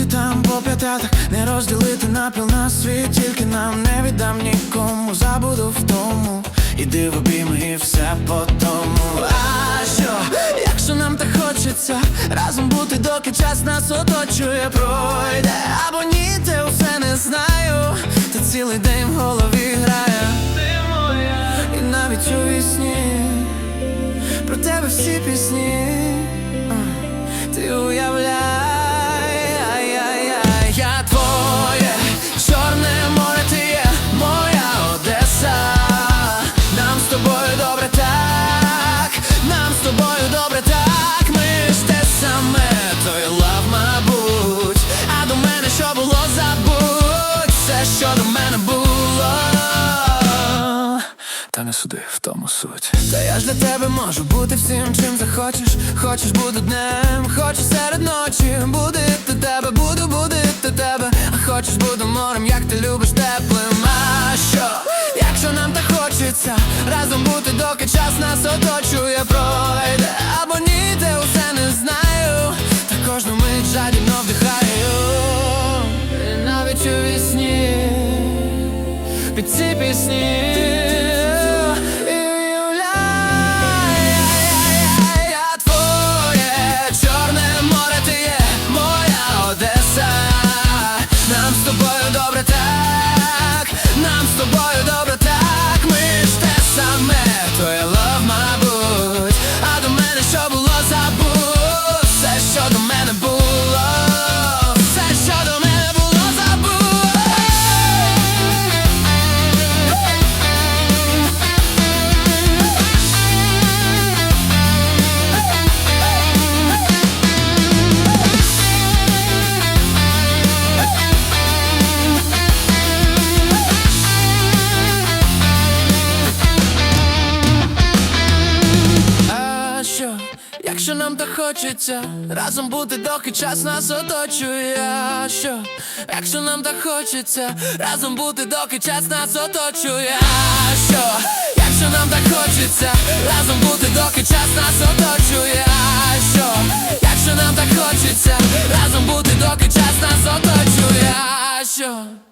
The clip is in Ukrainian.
Бути там по п'ятатах, не розділити напіл на світ, тільки нам не віддам нікому, забуду в тому. Іди в обійми і все по тому. А що, якщо нам так хочеться, разом бути, доки час нас оточує, пройде або ні, те усе не знаю. Та цілий день в голові грає. Ти моя, і навіть у вісні про тебе всі пісні. Суди, в тому суть. Та я ж для тебе можу бути всім, чим захочеш. Хочеш буду днем, хочеш серед ночі. Будити тебе, буду будити тебе. А хочеш буду морем, як ти любиш теплим. А що, якщо нам так хочеться, разом бути, доки час нас оточує, пройде або ні, те усе не знаю. Та кожну мить жадібно вдихаю. Навіть у вісні під ці пісні. Нам з що, якщо нам так хочеться разом бути, доки час нас оточує. Що, якщо нам так хочеться разом бути, доки час нас оточує. Що, якщо нам так хочеться разом бути, доки час нас оточує. Що, якщо нам так хочеться разом бути, доки час нас оточує. Що